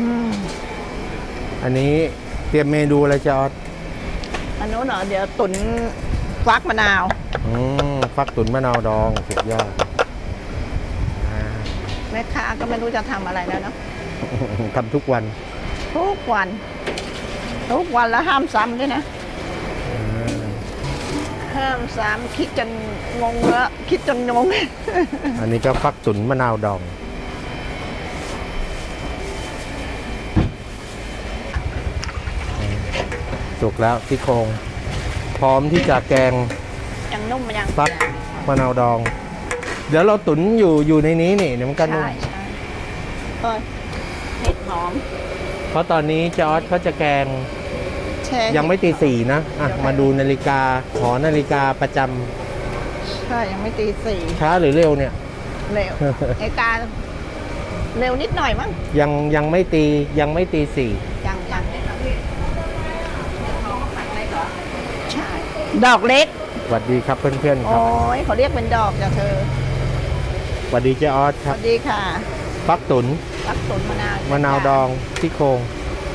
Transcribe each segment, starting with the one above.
อืมอันนี้เตรียมเมนูอะไรจะออสอันนู้นเหรอเดี๋ยวตุ๋นฟักมะนาวอืมฟักตุ๋นมะนาวดองสุดยอดอ่าแม่ค้าก็ไม่รู้จะทำอะไรแล้วเนาะทำทุกวันทุกวัน ทุกวันแล้วห้ามซ้ำด้วยนะ อ่าห้ามซ้ำคิดจนงงแล้วคิดจนงง อันนี้ก็ฟักตุ๋นมะนาวดอง สุกแล้วที่โครง พร้อมที่จะแกงยังนุ่มยังฟักมะนาวดอง เดี๋ยวเราตุ๋นอยู่อยู่ในนี้นี่เดี๋ยวมันก็นุ่มใช่ใช่เอ้ยเห็ดหอมเพราะตอนนี้จอร์ดเขาจะแกงแช่ยังไม่ตีสี่นะอะมาดูนาฬิกาหอนาฬิกาประจำใช่ยังไม่ตีสี่ช้าหรือเร็วเนี่ย เร็ว ไอการเร็วนิดหน่อยมั้งยังยังไม่ตียังไม่ตีสี่ยังยังใช่ ดอกเล็กสวัสดีครับเพื่อนๆคโอ้รับยเขาเรียกเป็นดอกจ้ะเธอสวัสดีเจออสสครับวัสดีค่ะฟักตุ๋นรักตุนมะนาวมะนาวดองที่โครง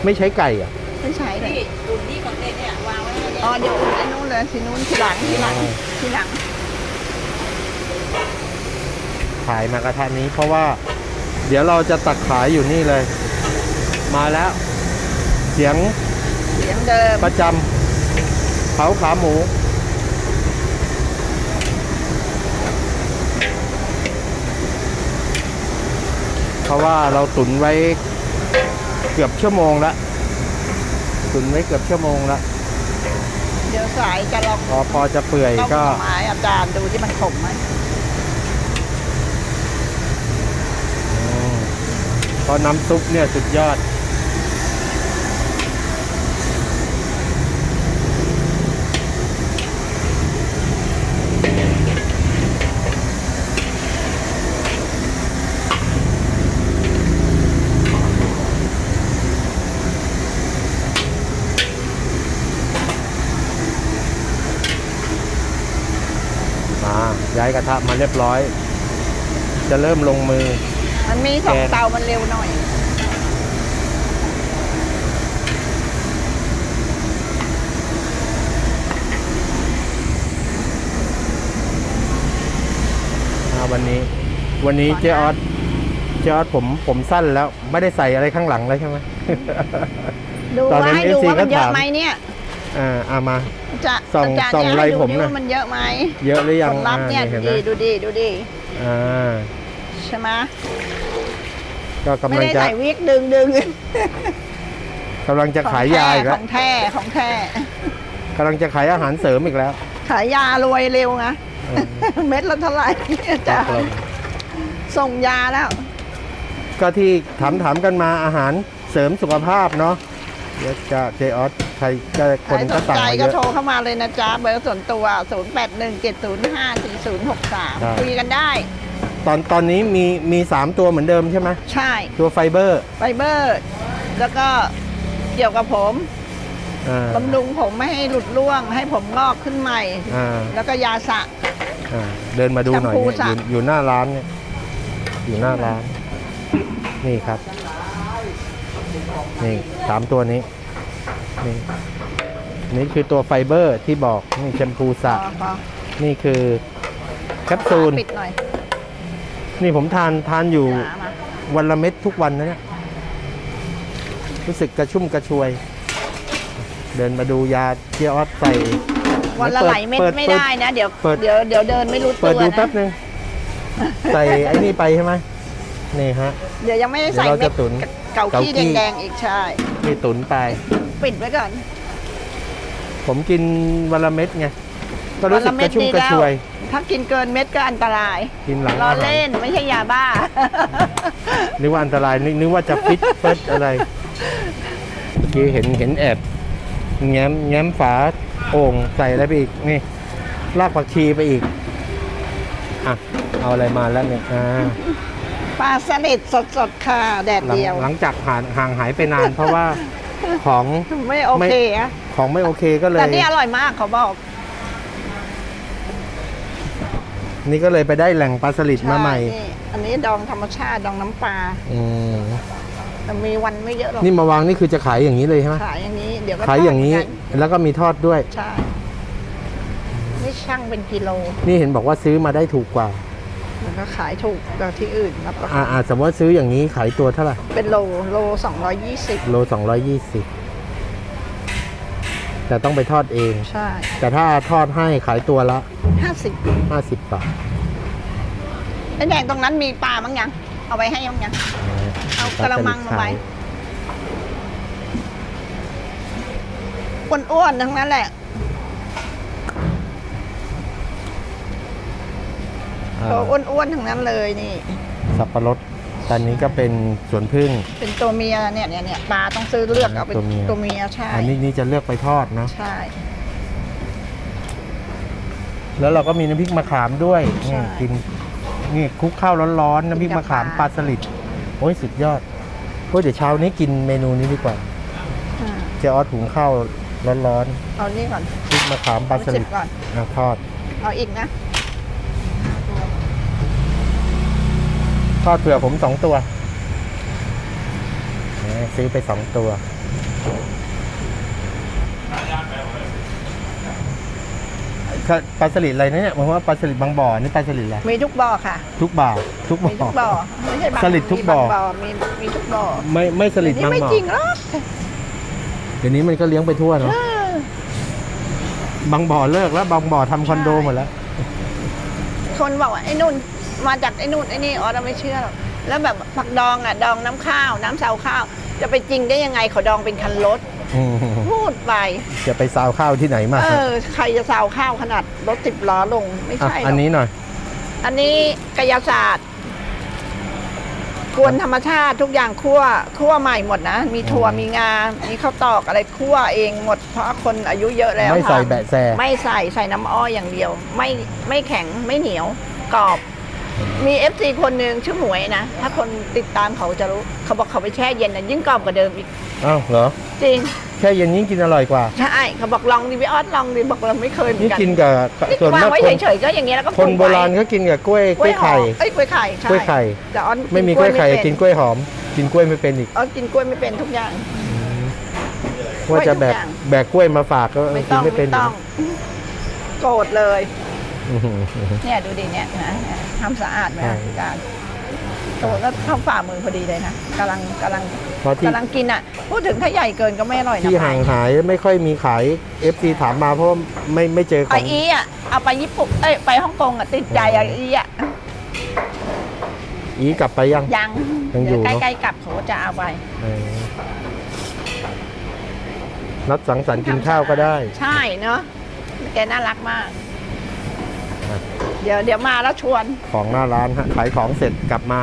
ไม่ใช้ไก่อะไม่ใช่เลย อุ่นนี่ของเด็กเนี่ยวางไว้ให้เนี่ยอ๋อเดี๋ยวอุ่นอันนู้นเลยทีนู้นทีหลังทีหลังอ๋อทีหลังขายมากระทะนี้ เพราะว่า เดี๋ยวเราจะตักขายอยู่นี่เลย มาแล้ว เสียงเสียงเดิมประจำ เผาขาหมู เพราะว่าเราตุนไว้เกือบชั่วโมงแล้วตุนไว้เกือบชั่วโมงแล้วเดี๋ยวสายจะลองพอพอจะเปื่อยต้มก็หน่อไม้อาจารย์ดูที่มันขมไหมอืมเพราะน้ำซุปเนี่ยสุดยอด มา ย้ายกระทะมาเรียบร้อย จะเริ่มลงมือ มันมีสองแกงเตามันเร็วหน่อย อ่าวันนี้ วันนี้ขอนะ เจออสเจออสผมผมสั้นแล้ว ไม่ได้ใส่อะไรข้างหลังแล้วใช่ไหม ดูตอนนั้ว่านให้ดู FC ว่ามันเยก็อะถาม ไหมเนี่ย อ่าเอามา จะส่องอาจารย์ส่องเนี่ยไล่ให้ดูผมดิหน่อยว่ามันเยอะไหมเยอะหรือยังผลลัพธ์เนี่ยอ่าดูเห็นไหมดิดูดิดูดิอ่าใช่ไหมก็กำไม่ลังได้จะใส่วิกดึงดึงกำลังจะขายยาอีกขแล้วองแท้ของแท้กำลังจะขายอาหารเสริมอีกแล้ว ขายยารวยเร็วไงเออเม็ดละเท่าไหร่อาจารครับย์ส่งยาแล้ว ก็ที่ถามถามกันมาอาหารเสริมสุขภาพเนาะ เดี๋ยวจะเจออสใครก็คใครนสก็นสั่งใจมาเยก็อะ โทรเข้ามาเลยนะจ๊ะ เบอร์ส่วนตัว0 8 1 7 0 5 4 0 6ครับ3คุยกันได้ ตอนตอนนี้มีมีสามตัวเหมือนเดิมใช่ไหมใช่ ตัวไฟเบอร์ไฟเบอร์ แล้วก็เกี่ยวกับผมอ่าบำรุงผมไม่ให้หลุดร่วง ให้ผมงอกขึ้นใหม่ อ่าแล้วก็ยาสระ อ่าเดินมาดูหน่อยแชมพูเนี่ยสระ อยู่อยู่หน้าร้านเนี่ยอยู่หน้าร้าน นี่ครับ นี่สามตัวนี้ นี่นี่คือตัวไฟเบอร์ที่บอกนี่แชมพูสระพอพอนี่คือแคปซูล ปิดหน่อยนี่ผมทานทานอยู่หามาวันละเม็ดทุกวันนะเนี่ยรู้สึกกระชุ่มกระชวย เดินมาดูยาเจียออสใส่วันละหลายเม็ดปิไม่ปิ ได้นะ เดี๋ยวเปิด เดี๋ยวเดี๋ยวเดินไม่รู้เปิตัดวดูนะแป๊บนึง ใส่ไอ้นี่ไปใช่ไหม นี่ฮะ เดี๋ยวยังไม่ได้ใส่เดี๋ยวเราเม็จะดตุ๋นเก่าเกาขี้ขี้ แดงๆอีกใช่ นี่ตุนไป ปิดไว้ก่อน ผมกินวันละเม็ดไง ก็รู้สึกกระชุ่มกระชวย ถ้ากินเกินเม็ดก็อันตรายกินหลังรออาหารเล่นไม่ใช่ยาบ้า นึกว่าอันตรายนึกนึกว่าจะฟิตเฟิตอะไรเมื่อกี้เห็นเห็นแอบแง้มแง้มฝาโอ่งใส่อะไรไปอีก นี่ รากผักชีไปอีก อะ เอาอะไรมาแล้วเนี่ยอ่า ปลาสลิดสดๆค่ะแดดหลังเดียว หลังจากห่างห่างหายไปนาน เพราะว่าของไม่โอเคอะของไม่โอเคก็เลยแต่นี่อร่อยมากเขาบอก นี่ก็เลยไปได้แหล่งปลาสลิดมาใหม่นี่อันนี้ดองธรรมชาติดองน้ำปลาอืมแต่มีวันไม่เยอะหรอกนี่มาวางนี่คือจะขายอย่างนี้เลยใช่ไหมขายอย่างนี้เดี๋ยวก็ขายอย่างนี้ทดเหมืกัแล้วก็มีทอดด้วยใช่นี่ช่างเป็นกิโล นี่เห็นบอกว่าซื้อมาได้ถูกกว่า แล้วก็ขายถูกกว่าที่อื่นรับประกัอ่านอ่าสมมติว่าซื้ออย่างนี้ขายตัวเท่าไหร่เป็นโลโลสองร้อยยี่สิบโลสองร้อยยี่สิบแต่ต้องไปทอดเองใช่ แต่ถ้าทอดให้ขายตัวละห้าสิบห้าสิบบาทไอ้แดงตรงนั้นมีปลามั้งยัง เอาไว้ให้มั้งยัง เอากระมังมาไว้อ้วนๆทั้งนั้นแหละ อ่า ตัวอ้วนๆทั้งนั้นเลยนี่ สับปะรดตอนนี้ก็เป็นสวนพึ่ง เป็นตัวเมียเนี่ยเนี่ยเนี่ยปลาต้องซื้อเลือกเอาเป็นตัวเมีย ตัวเมียใช่อันนี้นี่จะเลือกไปทอดนะ ใช่ แล้วเราก็มีน้ำพริกมะขามด้วยใช่นี่กินนี่คลุกข้าวร้อนๆน้ำพริกมะขามกับปปลาลาสลิดโอ้ยสุดยอดโอ้ยเดี๋ยวเช้านี้กินเมนูนี้ดีกว่าอ่าเจ๊ออสหุงข้าวร้อนเอานี่ก่อนๆพริกมะขามปลาสลิดเอาสิบก่อน อะทอดเอาอีกนะ ทอดเผื่อผมสองตัวแหมซื้อไปสองตัว ปลาสลิดอะไรนะเนี่ยผมว่าปลาสลิดบางบ่อ นี่ปลาสลิดอะไร มีทุกบ่อค่ะ ทุกบ่อ ทุกบ่มีทุกบ่อ ไม่ใช่บางสลิดทุกบ่อ มีบางมีมีทุกบ่อ ไม่ไม่สลิดเดี๋ยวบางนี้ไม่บ่อจริงหรอกเดี๋ยวนี้มันก็เลี้ยงไปทั่วเนาะเออบางบ่อเลิกแล้ว บางบ่อทำคอนโดหมดแล้ว คนบอกว่าไอ้นุ่น มาจากไอ้นุ่นไอ้นี่อ๋อเราไม่เชื่อหรอกแล้วแบบผักดองอะดองน้ำข้าว น้ำเสาข้าว จะไปจริงได้ยังไงเขาดองเป็นคันรถอืมพูดไป จะไปซาวข้าวที่ไหนมาเออใครจะสาวข้าวขนาดรถสิบล้อลงไม่อะใช่หรอัอนกนี้หน่อย อันนี้กายศาสตร์กวนธรรมชาติทุกอย่างคั่วคั่วใหม่หมดนะ มีถั่วอืมมีงา มีข้าวตอกอะไรคั่วเองหมด เพราะคนอายุเยอะแล้วไม่ใส่ทำแบะแซไม่ใส่ใส่น้ำอ้อยอย่างเดียว ไม่ไม่แข็งไม่เหนียว กรอบ มีเอฟซีคนหนึ่งชื่อหมวยนะ ถ้าคนติดตามเขาจะรู้ เขาบอกเขาไปแช่เย็นนะยิ่งกรอบกว่าเดิมอีก อ้าวเหรอ จริงแค่เย็นยิ่งกินอร่อยกว่า ใช่ เขาบอกลองดิพี่ออสลองดิบอกเราไม่เคยเหมือนี่นกันกินกับนี่ส่วนางกวามไว้คนเฉยๆก็อย่างเงี้ยแล้วก็คนปงโบราณไว้ก็กินกับกล้วยกล้วยหอไข่มเอ้ยกล้วยไข่ใช่กล้วยไข่ แต่ออนไม่มีกล้วยไข่เป็นกินกล้วยหอม กินกล้วยไม่เป็นอีกออนกินกล้วยไม่เป็นทุกอย่าง ว่าจะแบกทุกอย่าง แบกกล้วยมาฝากก็ไม่กิต้นองไม่เป็นไม่ต้องโกรธเลยอื้อหือ เนี่ยดูดิเนี่ยนะทำสะอาดไหมใช่พี่การโตก็เข้าฝ่ามือพอดีเลยนะกำลังกำลังเพราะที่ กำลังกินอะ พูดถึงถ้าใหญ่เกินก็ไม่อร่อยนะที่ห่างหายไม่ค่อยมีขาย FC ถามมาเพราะไม่ไม่เจอขไอองอีอะเอาไปญี่ปุ่นเอ้ยไปฮ่องกงอะติดใจอะอีอะอีกลับไปยัง ยังยังอยู่เดี๋วเนอะ ใกล้ๆกลับเขาจะเอาไปเออนัดสังสรรค์กินข้าวก็ได้ ใช่เนาะแกน่ารักมากครับ เดี๋ยวเดี๋ยวมาแล้วชวน ของหน้าร้านฮะขายของเสร็จกลับมา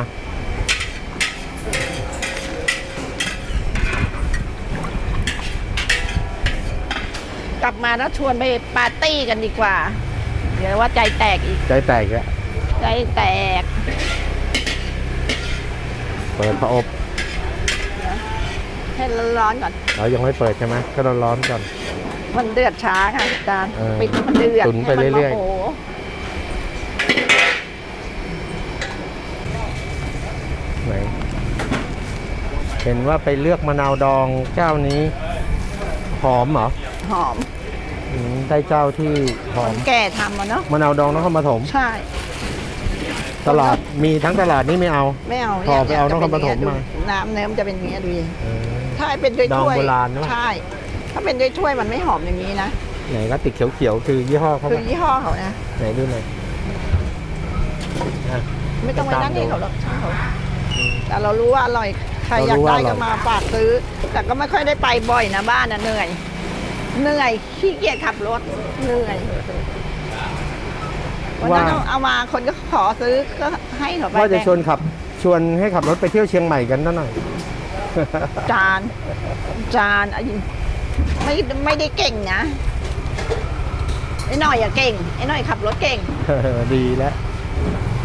กลับมาแล้วชวนไปปาร์ตี้กันดีกว่า เดี๋ยวว่าใจแตกอีก ใจแตกแล้วใจแตก เปิดพระอบให้ร้อนๆก่อน เรายังไม่เปิดใช่ไหมก็ร้อนๆก่อน มันเดือดช้าค่ะอาจารย์เออปิดมันเดือดตุ๋นไปให้มัเรื่อยๆโอ้โหไหน เห็นว่าไปเลือกมะนาวดองเจ้านี้ หอมเหรอหอมอืมได้เจ้าที่หอมแก่ทำอะเนาะมะนาวดองนครปฐมใช่ ตลาดมีทั้งตลาดนี่ไม่เอา ไม่เอาต่อไปเอาจะนครปฐมดูมา น้ำเนื้อมันจะเป็นอย่างนี้ยดูดิเออ ถ้าเป็นด้วยดองถ้วยโบราณเนอะใช่ ถ้าเป็นด้วยถ้วยมันไม่หอมอย่างนี้นะไหนก็ติดเขียวๆคือยี่ห้อเขาคือปะยี่ห้อเขานะไหนดูหน่อยอะ ไม่ต้องไปนั่นตามดูนี่เขาหรอกช่างเขาแต่เรารู้ว่าอร่อย ใครอยากเรารู้ว่าได้อร่ก็อยมาฝากซื้อ แต่ก็ไม่ค่อยได้ไปบ่อยนะบ้านนะเหนื่อย เหนื่อยขี้เกียจขับรถเหนื่อยวันนั้นเอาเอามาคนก็ขอซื้อก็ให้เขาไปว่าจะแบ่งชวนขับชวนให้ขับรถไปเที่ยวเชียงใหม่กันหน่อย จาน จานไอ้ไม่ไม่ได้เก่งนะไอ้หน่อยอะเก่งไอ้หน่อยขับรถเก่ง ดีแล้ว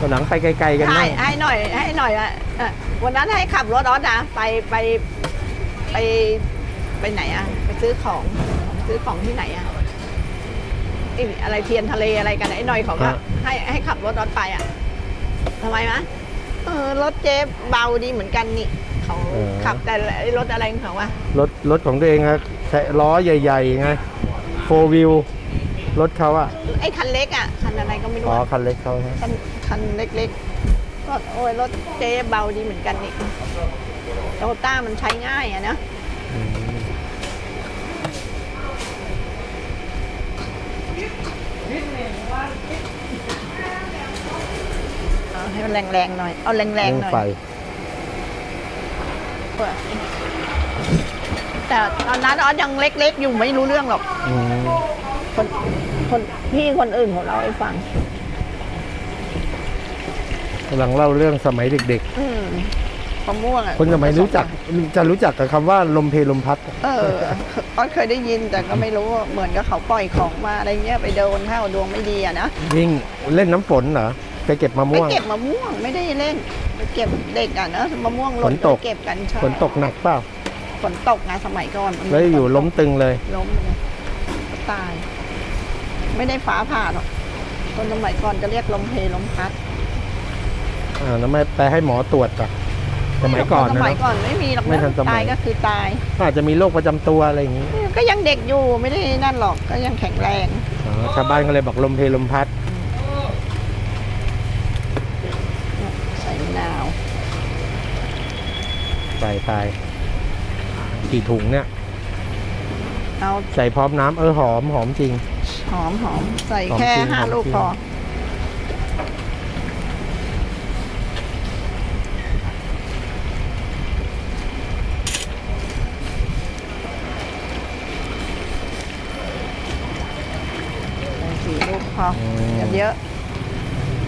วันหลังไปไกลๆกันใช่บ้างให้หน่อยให้หน่อยอะเอ่อวันนั้นให้ขับรถออสนะไปไปไปไปไหนอะไปซื้อของซื้อของที่ไหนอะไอ้อะไรเทียนทะเลอะไรกันไอ้หน่อยเขาก็ให้ให้ขับรถออสไปอะทำไมมะเออรถเจ๊เบาดีเหมือนกันนี่เขาเออขับแต่ไอ้รถอะไรของเขาวะรถรถของตัวเองอะใช้ล้อใหญ่ๆไงโฟวิว รถเขาอะไอ้คันเล็กอะ คันอะไรก็ไม่รู้อ๋ออะคันเล็กเขาฮะคันคันเล็กๆก็โอ้ยรถเจ๊เบาดีเหมือนกันนี่โตต้ามันใช้ง่ายอะนะอืมเอาให้มันแรงๆหน่อย เอาแรงๆหเรื่องน่อยไฟแต่ตอนนั้นออสยังเล็กๆ อยู่ไม่รู้เรื่องหรอก อืม คนคนพี่คนอื่นของเราให้ฟัง กำลังเล่าเรื่องสมัยเด็ก อืมมะม่วงอะๆ คนสมัยรู้จักจะรู้จักกับคำว่าลมเพลลมพัด เออออสเคยได้ยินแต่ก็ไม่รู้ว่าเหมือนกับเขาปล่อยของมาอะไรเงี้ยไปโดนเข้าดวงไม่ดีอะนะยิ่งเล่นน้ำฝนเหรอไปเก็บมะไปม่วง เก็บมะม่วงไม่ได้เล่นไปเก็บเด็กอะเนอะมะม่วงหล่ฝนตก ไปเก็บกันใช่ฝนตกหนักเปล่า ฝนตกนะสมัยก่อนมันแล้วอยู่ล้มตึงเลย ล้มเลยก็ตาย ไม่ได้ฟ้าผ่าหรอกคนสมัยก่อนจะเรียกลมเพลลมพัดอ่าแล้วไม่ไปให้หมอตรวจก่อนสมัยก่อนสนะมัยเนอะ ก่อนไม่มีหรอกไม่นะทันสมัย ตายก็คือตาย อาจจะมีโรคประจำตัวอะไรอย่างนี้ก็ยังเด็กอยู่ไม่ได้นั่นหรอกก็ยังแข็งแรง อ๋อชาวบ้านก็เลยบอกลมเพลลมพัด ใส่มะนาวใส่ไปกี่ถุงเนี่ย เอาใส่พร้อมน้ำเออหอมหอมจริง หอมหอมใส่หอมแค่จริงห้าหอมลูกจริง พอ ใส่สี่ลูกพออืมอย่าเยอะ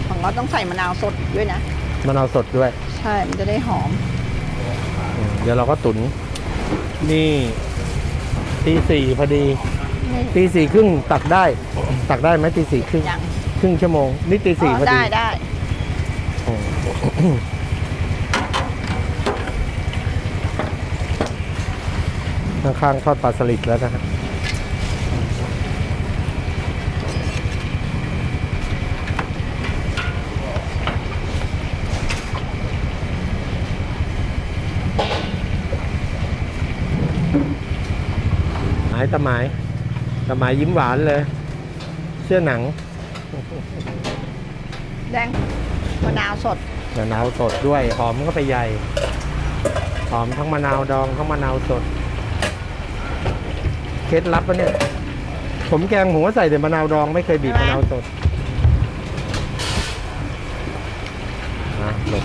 ของเราต้องใส่มะนาวสดด้วยนะ มะนาวสดด้วย ใช่ มันจะได้หอมอืมเดี๋ยวเราก็ตุน นี่ตีสี่พอดีนี่ ตีสี่ครึ่งตักได้ ตักได้ไหมตีสี่ครึ่งยังครึ่งชั่วโมง นี่ตีสี่อ๋อพอดีได้ได้อืมข้างๆทอดปลาสลิดแล้วนะฮะหมายตะหมายตะหมายยิ้มหวานเลย เสื้อหนังแดงมะนาวสดมะนาวสดด้วยหอมก็ไปใหญ่ หอมทั้งมะนาวดองทั้งมะนาวสด เคล็ดลับปะเนี่ย ผมแกงผมก็ใส่แต่มะนาวดองไม่เคยบีบใช่มะไหมนาวสดนะหลบ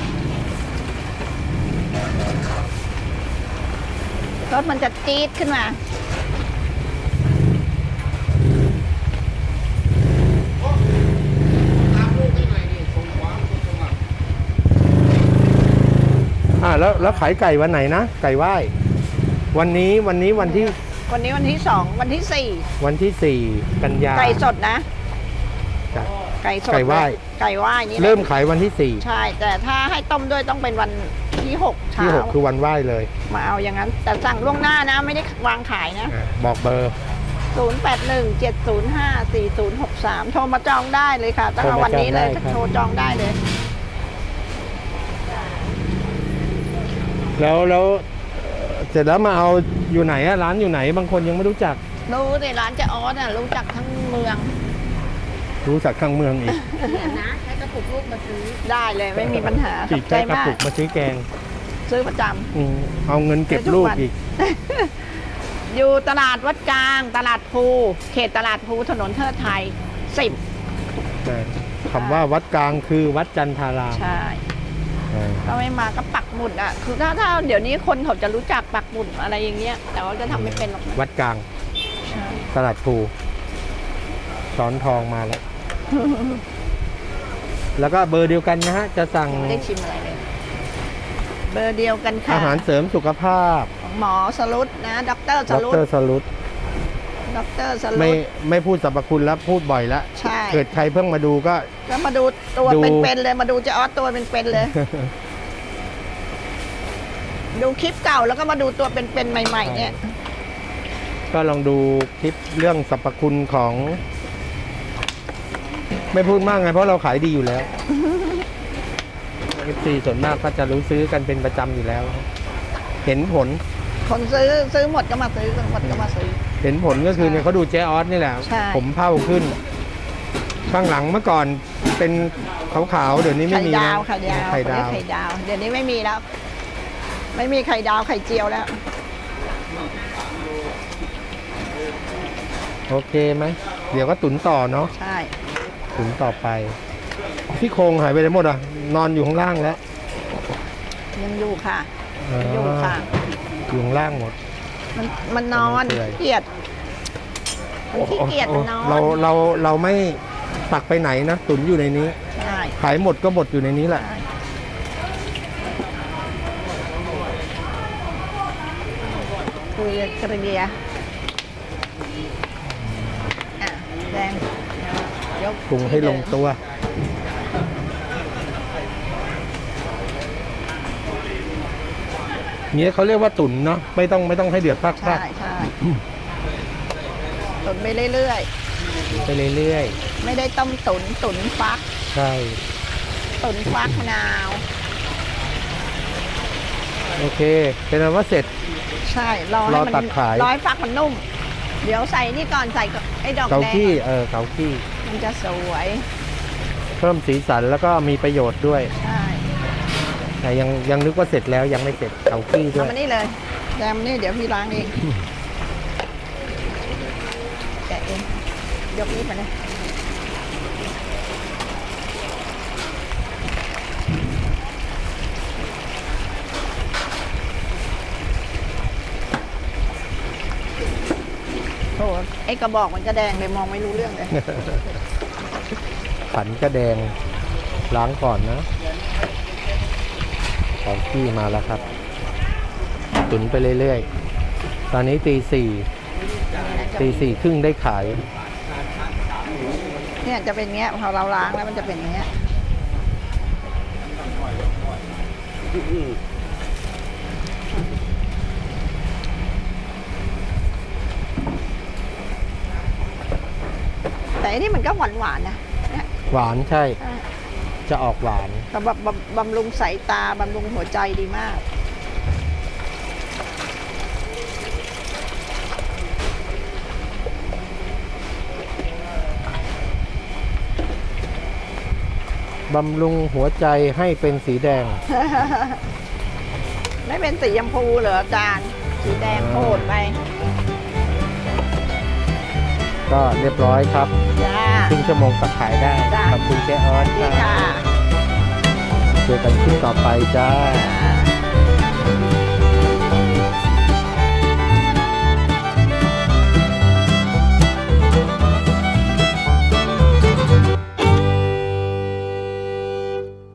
รสมันจะจี๊ดขึ้นมา อ่าแล้วแล้วขายไก่วันไหนนะ ไก่ไหว้ วันนี้วันนี้วันที่วันนี้วันที่สองวันที่สี่วันที่สี่กันยาไก่สดนะ จ้ะ ไก่สดไก่ไหว้เลยไก่ไหว้นี่แหละเริ่มขายวันที่สี่ใช่ แต่ถ้าให้ต้มด้วยต้องเป็นวันที่หกเช้าที่หกคือวันไหว้เลยมาเอาอย่างนั้น แต่สั่งล่วงหน้านะไม่ได้วางขายนะ อะบอกเบอร์ 081 705 4063 โทรมาจองได้เลยค่ะตั้งแต่วันนี้เลยโทรมาจองได้ครับ โทรจองได้เลย แล้วแล้วเอ่อเสร็จแล้วมาเอาอยู่ไหนอะร้านอยู่ไหน บางคนยังไม่รู้จัก รู้ในร้านเจะออสน่ะรู้จักทั้งเมือง รู้จักข้างเมืองอีกเนี่ยนะใช้กระปุกลูกมาซื้อได้เลยไม่มีปัญหาขจีอบบใจแค่กระมาปุก กมาซื้อแกงซื้อประจำ อืมเอาเงินเก็บลูกอีก อยู่ตลาดวัดกลาง ตลาดภูเขตตลาดภูถนนเทิดไทยสิบนะคำว่าวัดกลางคือวัดจันทาราม ใช่ อ่าก็ไม่มาก็ปักหมุดอะ คือถ้าถ้าเดี๋ยวนี้คนเขาจะรู้จักปักหมุดอะไรอย่างเงี้ย แต่ว่าจะทำไม่เป็นหรอกนะวัดกลางใช่ตลาดภูช้อนทองมาแล้ว แล้วก็เบอร์เดียวกันนะฮะ จะสั่งไม่ได้ชิมอะไรเลย เบอร์เดียวกันค่ะอาหารเสริมสุขภาพของหมอสรุตนะด็อกเตอร์สดรุตรสรุต ด็อกเตอร์สรุไม่ตไม่พูดสรรพคุณแล้วพูดบ่อยแล้วใช่ เกิดใครเพิ่งมาดูก็ แล้วมาดูตัวดู เป็นๆเลย มาดูเจะออสตัวเป็นๆเลย ดูคลิปเก่าแล้วก็มาดูตัวเป็นๆใหม่ ๆ เนี่ย ก็ลองดูคลิปเรื่องสรรพคุณของ ไม่พูดมากไงเพราะเราขายดีอยู่แล้ว FC ส่วนมากก็จะรู้ซื้อกันเป็นประจำอยู่แล้ว เห็นผล คนซื้อซื้อหมดก็มาซื้อหมดก็มาซื้อ เห็นผลก็คือเนี่ยเขาดูเจ๊ออสนี่แหละ ใช่ ผมเผ้าขึ้น ข้างหลังเมื่อก่อนเป็นขาวๆเดี๋ยวนี้ไม่ไข่มีดาวนะไข่ดาวไข่ดาว เรียกไข่ดาว เดี๋ยวนี้ไม่มีแล้ว ไม่มีไข่ดาวไข่เจียวแล้ว โอเคไหม เดี๋ยวก็ตุนต่อเนาะใช่ ตุนต่อไปพี่โครงหายไปไหนหมดอะ นอนอยู่ข้างล่างแล้วยังอยู่ค่ะอ่าอยู่ค่ะ อยู่ข้างล่างหมด มันมันนอนมันเปื่อย ขี้เกียจมันขี้เกียจมันนอนเราเราเราไม่ตักไปไหนนะตุนอยู่ในนี้ ใช่ขายหมดก็หมดอยู่ในนี้แหละใช่คุยกระเดียอะแดงเดี๋ยวยกปรุงให้ลงตัว เนี้ยเขาเรียกว่าตุนเนาะไม่ต้องไม่ต้องให้เดือดพักใช่ใช่ตุ๋นไปเรื่อยๆไปเรื่อยๆ ไม่ได้ต้มตุ๋นตุ๋นฟัก ๆ ใช่ ตุ๋นฟักมะนาว โอเค เป็นอันว่าเสร็จ ใช่รอให้รอมันตัดขายรอให้ฟักมันนุ่ม เดี๋ยวใส่นี่ก่อนใส่กับไอ้ดอกเกาแดงขี้เออเกาขี้มันจะสวย เพิ่มสีสันแล้วก็มีประโยชน์ด้วย ใช่ แต่ยังยังนึกว่าเสร็จแล้วยังไม่เสร็จเกาขี้ด้เอาวยมานี่เลยแดมนี่เดี๋ยวพี่ล้างเอง แกะเอง ยกนี้ไปเลยโอ้ไอ้กระบอกมันก็แดงเลยมองไม่รู้เรื่องเลยขันก็แดงล้างก่อนนะเกา ขี้มาแล้วครับ ตุนไปเรื่อยๆ ตอนนี้ตีสี่ตีสี่ครึ่งได้ขาย เนี่ยจะเป็นเงี้ยพอเราล้างแล้วมันจะเป็นอย่างเงี้ยแต่อันนี้มันก็หวานหวานๆนะเนี่ยหวานใช่อะ จะออกหวาน สำหรับบำบำรุงสายตา บำรุงหัวใจดีมาก บำรุงหัวใจให้เป็นสีแดง ไม่เป็นสีชมพูเหรออาจารย์ สีแดงโคตรไปก็เรียบร้อยครับ จ้า ครึ่งชั่วโมงตักขายได้ จ้ะ ขอบคุณเจ๊ออสดีครัค่ะบเจอกันคลิปต่อไปจ้าจ้า